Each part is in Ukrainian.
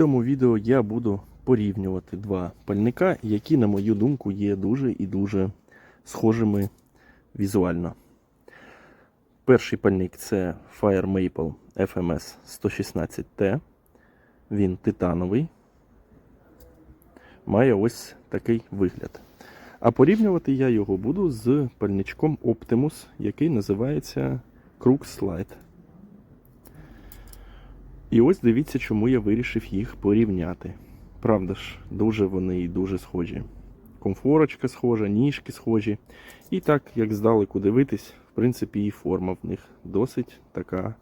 цьому відео я буду порівнювати два пальника, які, на мою думку, є дуже і дуже схожими візуально. Перший пальник це Fire Maple FMS 116T. Він титановий. Має ось такий вигляд. А порівнювати я його буду з пальничком Optimus, який називається Crook Slide. І ось дивіться, чому я вирішив їх порівняти. Правда ж, дуже вони і дуже схожі. Комфорочка схожа, ніжки схожі. І так, як здалеку дивитись, в принципі, і форма в них досить така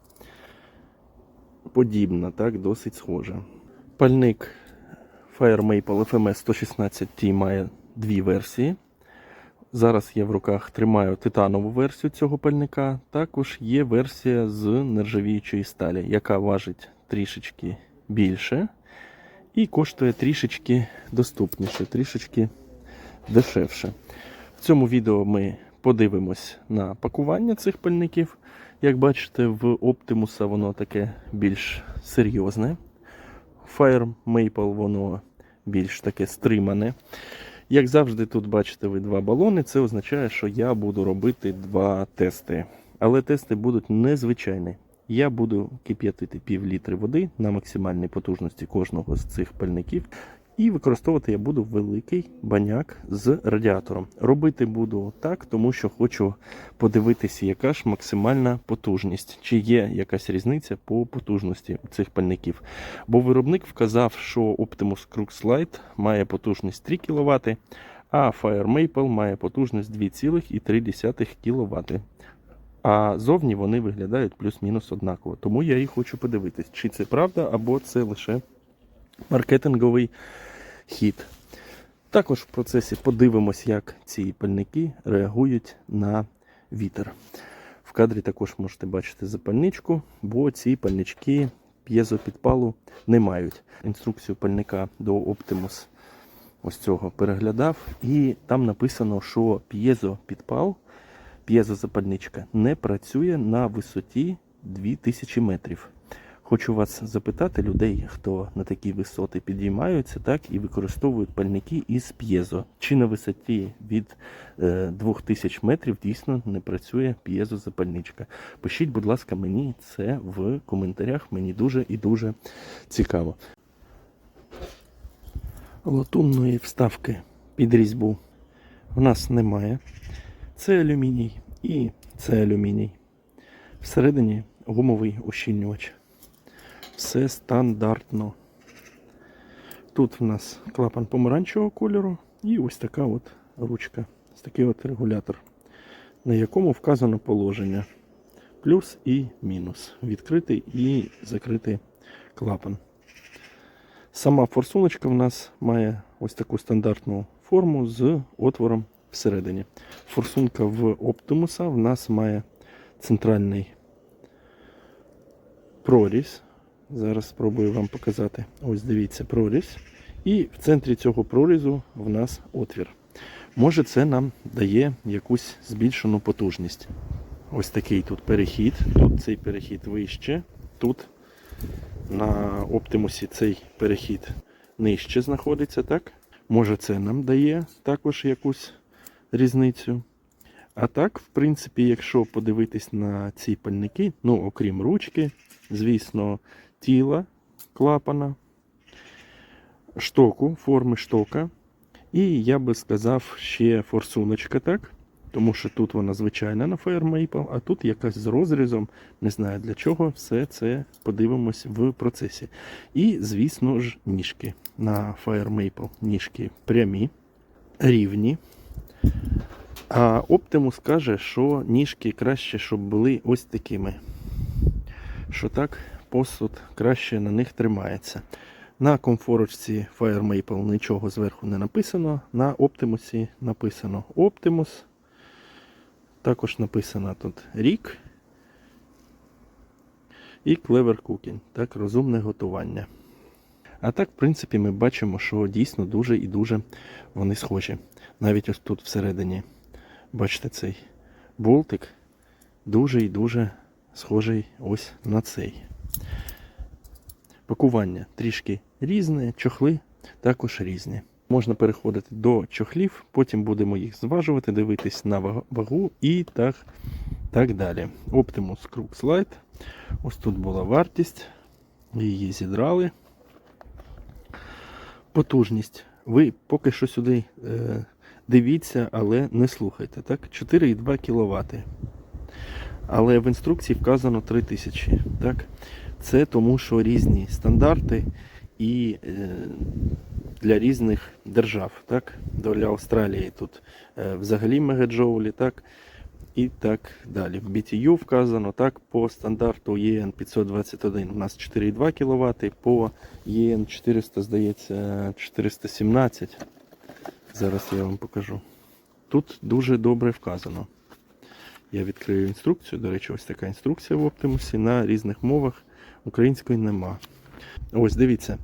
подібна, так, досить схожа. Пальник Fire Maple FMS 116T має дві версії. Зараз я в руках тримаю титанову версію цього пальника. Також є версія з нержавіючої сталі, яка важить трішечки більше і коштує трішечки доступніше, трішечки дешевше. В цьому відео ми подивимось на пакування цих пальників. Як бачите, в Optimus воно таке більш серйозне. Fire Maple воно більш таке стримане. Як завжди, тут бачите ви два балони. Це означає, що я буду робити два тести. Але тести будуть незвичайні. Я буду кип'ятити пів літри води на максимальній потужності кожного з цих пальників. І використовувати я буду великий баняк з радіатором. Робити буду так, тому що хочу подивитися, яка ж максимальна потужність, чи є якась різниця по потужності цих пальників. Бо виробник вказав, що Optimus Crux Lite має потужність 3 кВт, а Fire Maple має потужність 2,3 кВт. А зовні вони виглядають плюс-мінус однаково. Тому я і хочу подивитись, чи це правда, або це лише маркетинговий хід. Також в процесі подивимось, як ці пальники реагують на вітер. В кадрі також можете бачити запальничку, бо ці пальнички п'єзопідпалу не мають. Інструкцію пальника до Optimus ось цього переглядав, і там написано, що п'єзопідпал, п'єзозапальничка не працює на висоті 2000 метрів. Хочу вас запитати людей, хто на такі висоти підіймаються, так і використовують пальники із п'єзо. Чи на висоті від е, 2000 метрів дійсно не працює п'єзозапальничка? Пишіть, будь ласка, мені це в коментарях. Мені дуже і дуже цікаво. Латунної вставки під різьбу в нас немає. Це алюміній і це алюміній. Всередині гумовий ущільнювач. Все стандартно. Тут в нас клапан помаранчевого кольору і ось така от ручка, ось такий от регулятор, на якому вказано положення. Плюс і мінус. Відкритий і закритий клапан. Сама форсуночка в нас має ось таку стандартну форму з отвором всередині. Форсунка в Optimus в нас має центральний прорізь. Зараз спробую вам показати. Ось дивіться прорізь. І в центрі цього прорізу в нас отвір. Може це нам дає якусь збільшену потужність. Ось такий тут перехід. Тут цей перехід вище. Тут на оптимусі цей перехід нижче знаходиться, так? Може це нам дає також якусь різницю. А так, в принципі, якщо подивитись на ці пальники, ну, окрім ручки, звісно, тіла клапана, штоку, форми штока. І я би сказав, ще форсуночка, так? Тому що тут вона звичайна на Fire Maple, а тут якась з розрізом. Не знаю для чого, все це подивимось в процесі. І, звісно ж, ніжки. На Fire Maple ніжки прямі, рівні. А Optimus каже, що ніжки краще, щоб були ось такими. Що так, посуд краще на них тримається. На комфорочці Fire Maple нічого зверху не написано. На Optimus написано Optimus. Також написано тут рік і Clever Cooking, так, розумне готування. А так, в принципі, ми бачимо, що дійсно дуже і дуже вони схожі. Навіть ось тут всередині, бачите, цей болтик дуже і дуже схожий ось на цей. Пакування трішки різне, чохли також різні. Можна переходити до чохлів, потім будемо їх зважувати, дивитись на вагу і так, так далі. Optimus Crux Lite. Ось тут була вартість. Її зідрали. Потужність. Ви поки що сюди е, дивіться, але не слухайте. Так? 4,2 кВт. Але в інструкції вказано 3000. Так? Це тому, що різні стандарти і е, для різних держав. Так? Для Австралії тут е, взагалі мегаджоулі, так? І так далі. В BTU вказано так, по стандарту EN 521 у нас 4,2 кВт, по EN 400, здається, 417. Зараз я вам покажу. Тут дуже добре вказано. Я відкрию інструкцію. До речі, ось така інструкція в Optimus на різних мовах. Української нема. Ось дивіться.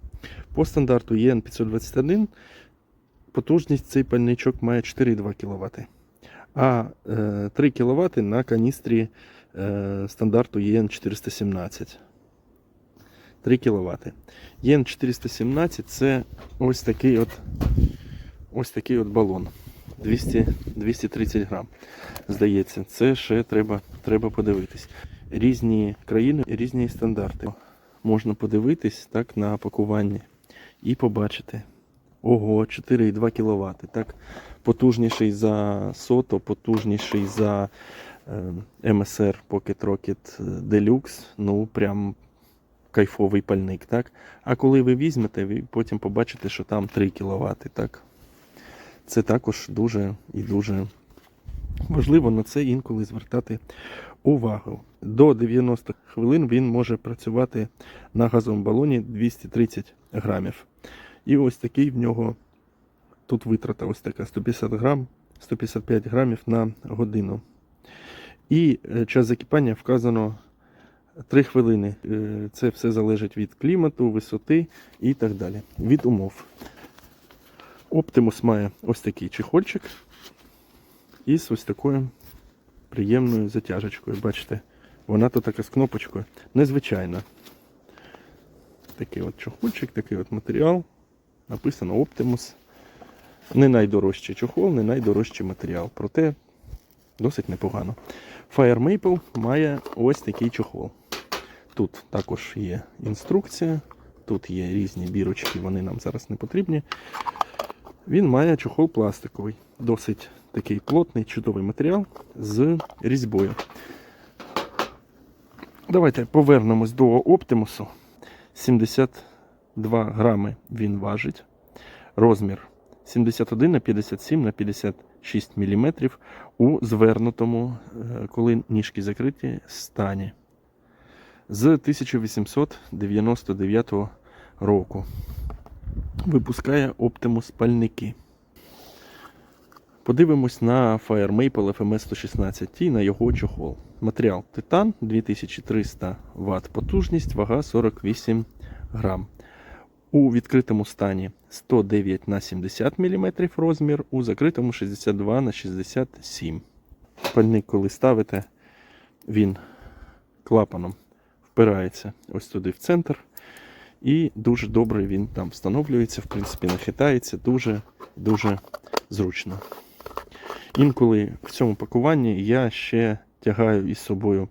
По стандарту EN 521 потужність цей пальничок має 4,2 кВт. А е, 3 кВт на каністрі е, стандарту EN 417. 3 кВт. EN 417 це ось такий от ось такий от балон. 200, 230 грам. Здається, це ще треба, треба подивитись. Різні країни, різні стандарти. Можна подивитись так на пакуванні і побачити. Ого, 4,2 кВт. Так, потужніший за сото, потужніший за е, MSR Pocket Rocket Deluxe. Ну, прям кайфовий пальник. Так? А коли ви візьмете, ви потім побачите, що там 3 кВт. Так? Це також дуже і дуже важливо на це інколи звертати увагу. До 90 хвилин він може працювати на газовому балоні 230 грамів. І ось такий в нього тут витрата ось така 150 грам, 155 грамів на годину. І е, час закипання вказано 3 хвилини. Е, Це все залежить від клімату, висоти і так далі. Від умов. Optimus має ось такий чехольчик із ось такою приємною затяжечкою. Бачите, вона тут така з кнопочкою. Незвичайна. Такий от чохольчик, такий от матеріал. Написано Optimus. Не найдорожчий чохол, не найдорожчий матеріал. Проте досить непогано. Fire Maple має ось такий чохол. Тут також є інструкція, тут є різні бірочки, вони нам зараз не потрібні. Він має чохол пластиковий, досить такий плотний, чудовий матеріал з різьбою. Давайте повернемось до Оптимусу. 72 грами він важить. Розмір 71 на 57 на 56 мм у звернутому, е, коли ніжки закриті, стані. З 1899 року випускає Optimus пальники. Подивимось на Fire Maple FMS 116T на його чохол. Матеріал титан 2300 Вт потужність, вага 48 грам. У відкритому стані 109 на 70 мм розмір, у закритому 62 на 67 Пальник, коли ставите, він клапаном впирається ось туди в центр. І дуже добре він там встановлюється, в принципі, не хитається, дуже дуже зручно. Інколи в цьому пакуванні я ще тягаю із собою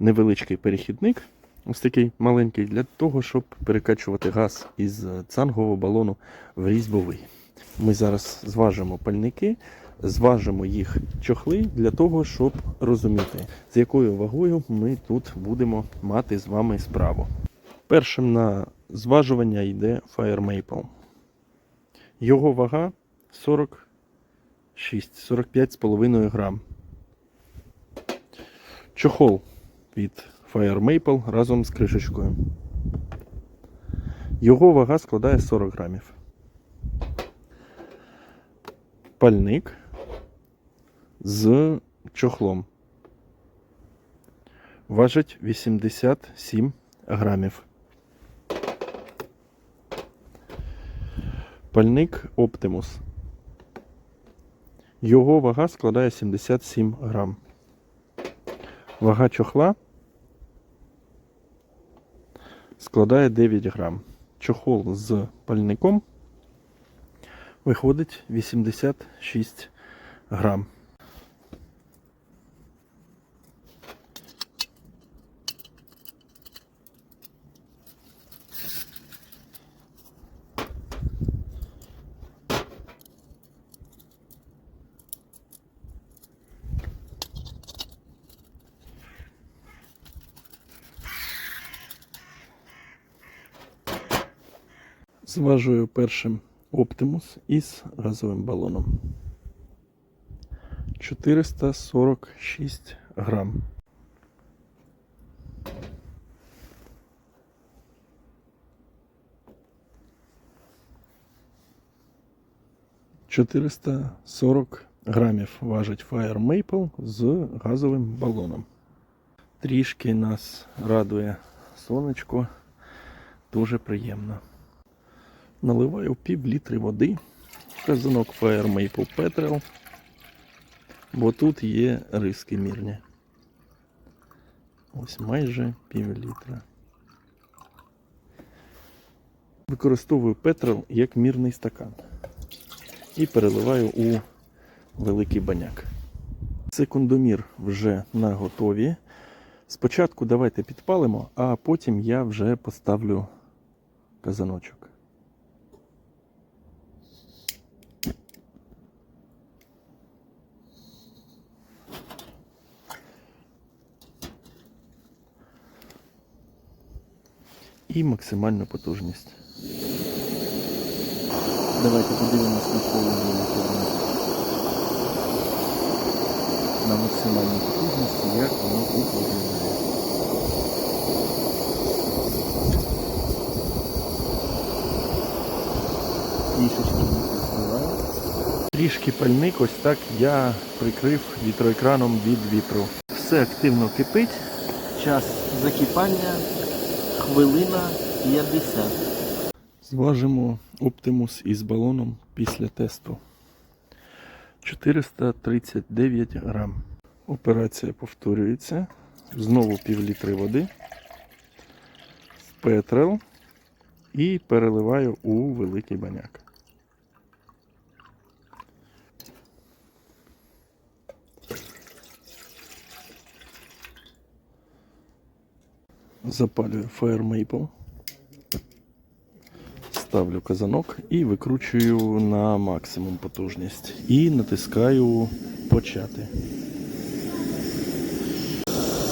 невеличкий перехідник, ось такий маленький, для того, щоб перекачувати газ із цангового балону в різьбовий. Ми зараз зважимо пальники, зважимо їх чохли для того, щоб розуміти, з якою вагою ми тут будемо мати з вами справу. Першим на зважування йде Fire Maple. Його вага 46, 45,5 грам. Чохол від Fire Maple разом з кришечкою. Його вага складає 40 грамів. Пальник з чохлом. Важить 87 грамів. Пальник Optimus. Його вага складає 77 грам. Вага чохла складає 9 грам. Чохол з пальником виходить 86 грам. Зважую першим Optimus із газовим балоном. 446 грам. Чотириста сорок грамів важить Fire Maple з газовим балоном. Трішки нас радує сонечко. Дуже приємно. Наливаю пів літри води в казанок Fire Maple Petrel, бо тут є риски мірні. Ось майже пів літра. Використовую Petrel як мірний стакан і переливаю у великий баняк. Секундомір вже на готові. Спочатку давайте підпалимо, а потім я вже поставлю казаночок. І максимальну потужність. Давайте подивимось на повну на максимальній потужності, як воно тут виглядає. Трішечки. Трішки пальник, ось так я прикрив вітроекраном від вітру. Все активно кипить. Час закипання хвилина 50. Зважимо Оптимус із балоном після тесту. 439 грам. Операція повторюється. Знову пів літри води. Петрел і переливаю у великий баняк. Запалюю Maple. Ставлю казанок і викручую на максимум потужність. І натискаю почати.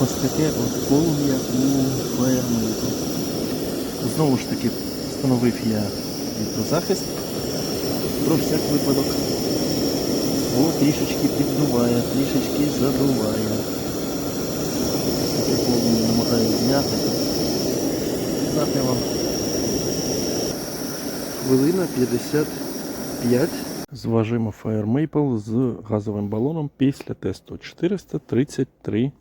Ось таке от полум'я у Maple. Знову ж таки встановив я вітрозахист про всяк випадок. О, трішечки піддуває, трішечки задуває. Таке полум'я зняти. Дати хвилина 55. Зважимо Fire Maple з газовим балоном після тесту 433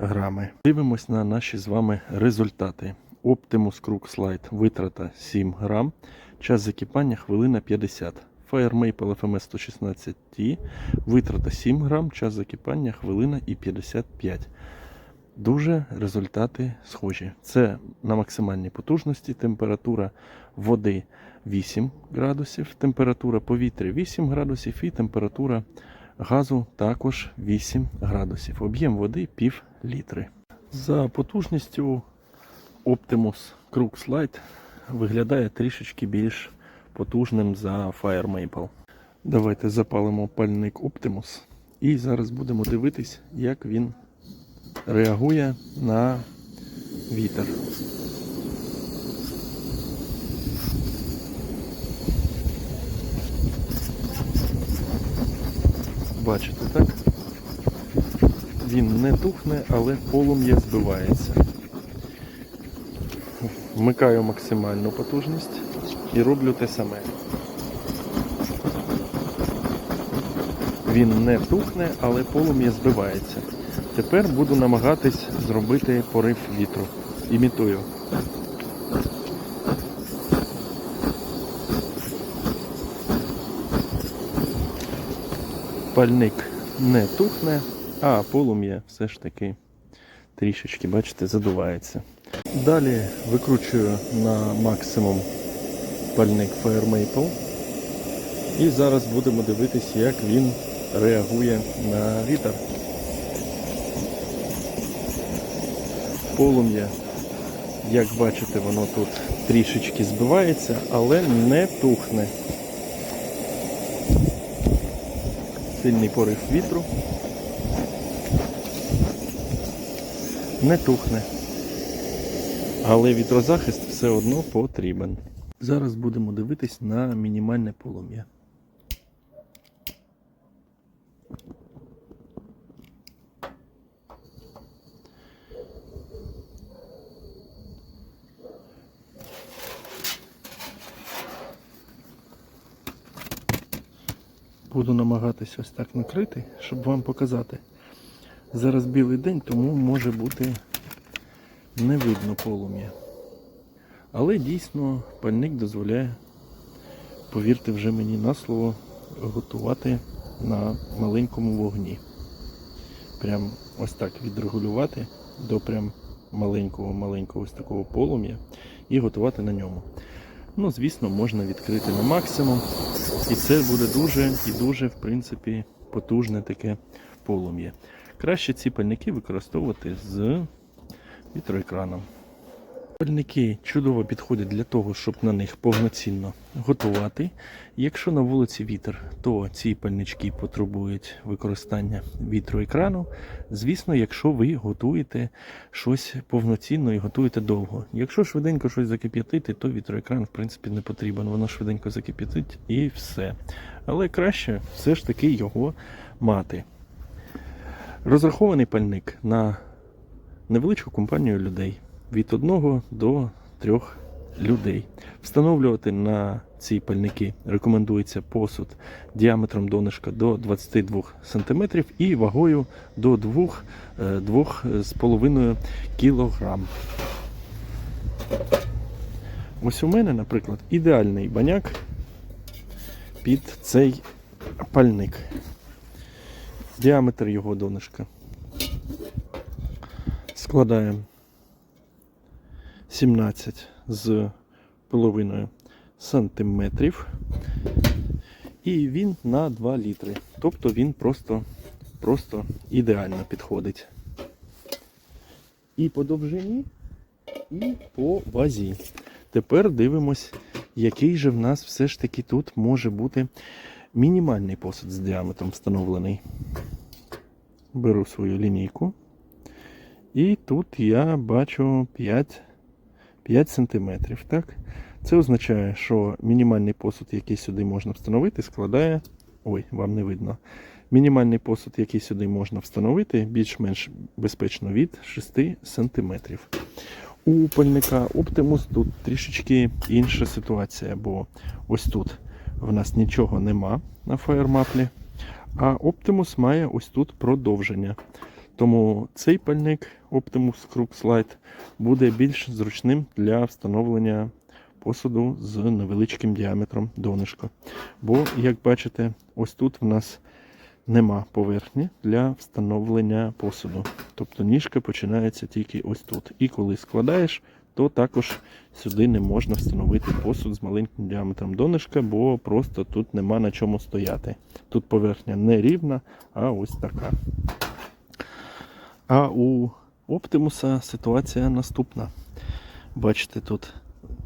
грами. Дивимось на наші з вами результати. Optimus Crook Slide витрата 7 грам. Час закипання хвилина 50. Fire Maple FMS 116T витрата 7 грам. Час закипання хвилина і 55. Дуже результати схожі. Це на максимальній потужності. Температура води 8 градусів, температура повітря 8 градусів і температура газу також 8 градусів. Об'єм води пів літри. За потужністю Optimus Crook Slide виглядає трішечки більш потужним за Fire Maple. Давайте запалимо пальник Optimus і зараз будемо дивитись, як він реагує на вітер. Бачите, так? Він не тухне, але полум'я збивається. Вмикаю максимальну потужність і роблю те саме. Він не тухне, але полум'я збивається. Тепер буду намагатись зробити порив вітру. Імітую. Пальник не тухне, а полум'я все ж таки трішечки, бачите, задувається. Далі викручую на максимум пальник Fire Maple. І зараз будемо дивитись, як він реагує на вітер. Полум'я, як бачите, воно тут трішечки збивається, але не тухне. Сильний порив вітру. Не тухне. Але вітрозахист все одно потрібен. Зараз будемо дивитись на мінімальне полум'я. Буду намагатись ось так накрити, щоб вам показати. Зараз білий день, тому може бути не видно полум'я. Але дійсно пальник дозволяє, повірте вже мені на слово, готувати на маленькому вогні. Прям ось так відрегулювати до прям маленького-маленького ось такого полум'я і готувати на ньому. Ну, звісно, можна відкрити на максимум. І це буде дуже і дуже, в принципі, потужне таке полум'я. Краще ці пальники використовувати з вітроекраном. Пальники чудово підходять для того, щоб на них повноцінно готувати. Якщо на вулиці вітер, то ці пальнички потребують використання вітроекрану. Звісно, якщо ви готуєте щось повноцінно і готуєте довго. Якщо швиденько щось закип'ятити, то вітроекран в принципі не потрібен. Воно швиденько закип'ятить і все. Але краще все ж таки його мати. Розрахований пальник на невеличку компанію людей від 1 до 3 людей. Встановлювати на ці пальники рекомендується посуд діаметром донышка до 22 см і вагою до 2, е, 2,5 кг. Ось у мене, наприклад, ідеальний баняк під цей пальник. Діаметр його донышка складаємо 17 з половиною сантиметрів. І він на 2 літри. Тобто він просто, просто ідеально підходить. І по довжині, і по вазі. Тепер дивимось, який же в нас все ж таки тут може бути мінімальний посуд з діаметром встановлений. Беру свою лінійку. І тут я бачу 5 5 см. Так? Це означає, що мінімальний посуд, який сюди можна встановити, складає. Ой, вам не видно. Мінімальний посуд, який сюди можна встановити, більш-менш безпечно від 6 см. У пальника Optimus тут трішечки інша ситуація, бо ось тут в нас нічого нема на фаєрмаплі, а Optimus має ось тут продовження. Тому цей пальник Optimus Crook Slide буде більш зручним для встановлення посуду з невеличким діаметром донышка. Бо, як бачите, ось тут в нас нема поверхні для встановлення посуду. Тобто ніжка починається тільки ось тут. І коли складаєш, то також сюди не можна встановити посуд з маленьким діаметром донышка, бо просто тут нема на чому стояти. Тут поверхня не рівна, а ось така. А у Оптимуса ситуація наступна. Бачите, тут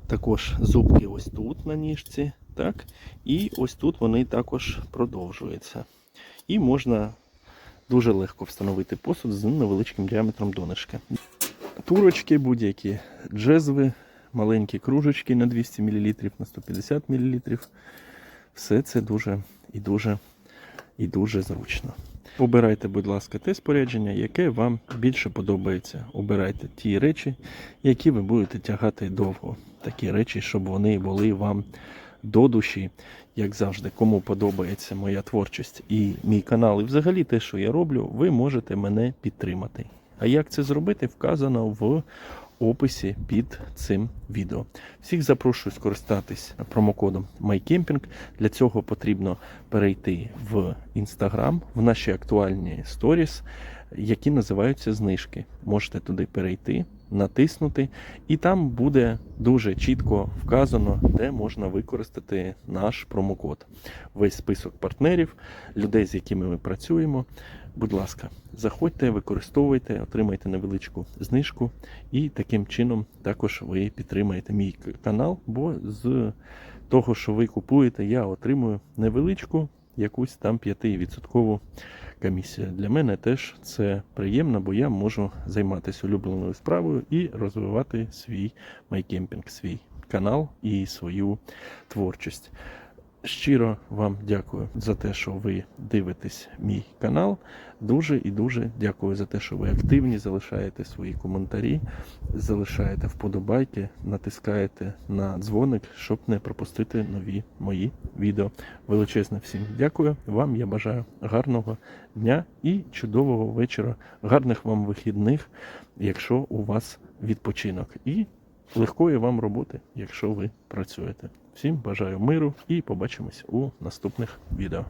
також зубки ось тут на ніжці, так? І ось тут вони також продовжуються. І можна дуже легко встановити посуд з невеличким діаметром донышка. Турочки будь-які, джезви, маленькі кружечки на 200 мл, на 150 мл. Все це дуже і дуже і дуже зручно. Обирайте, будь ласка, те спорядження, яке вам більше подобається. Обирайте ті речі, які ви будете тягати довго. Такі речі, щоб вони були вам до душі, як завжди, кому подобається моя творчість і мій канал, і взагалі те, що я роблю, ви можете мене підтримати. А як це зробити, вказано в описі під цим відео. Всіх запрошую скористатись промокодом MyCamping. Для цього потрібно перейти в Instagram, в наші актуальні сторіс, які називаються знижки. Можете туди перейти, натиснути, і там буде дуже чітко вказано, де можна використати наш промокод. Весь список партнерів, людей, з якими ми працюємо. Будь ласка, заходьте, використовуйте, отримайте невеличку знижку, і таким чином також ви підтримаєте мій канал, бо з того, що ви купуєте, я отримую невеличку якусь там 5% комісію. Для мене теж це приємно, бо я можу займатися улюбленою справою і розвивати свій майкемпінг, свій канал і свою творчість. Щиро вам дякую за те, що ви дивитесь мій канал. Дуже і дуже дякую за те, що ви активні, залишаєте свої коментарі, залишаєте вподобайки, натискаєте на дзвоник, щоб не пропустити нові мої відео. Величезне всім дякую. Вам я бажаю гарного дня і чудового вечора, гарних вам вихідних, якщо у вас відпочинок. І легкої вам роботи, якщо ви працюєте. Всім бажаю миру і побачимось у наступних відео.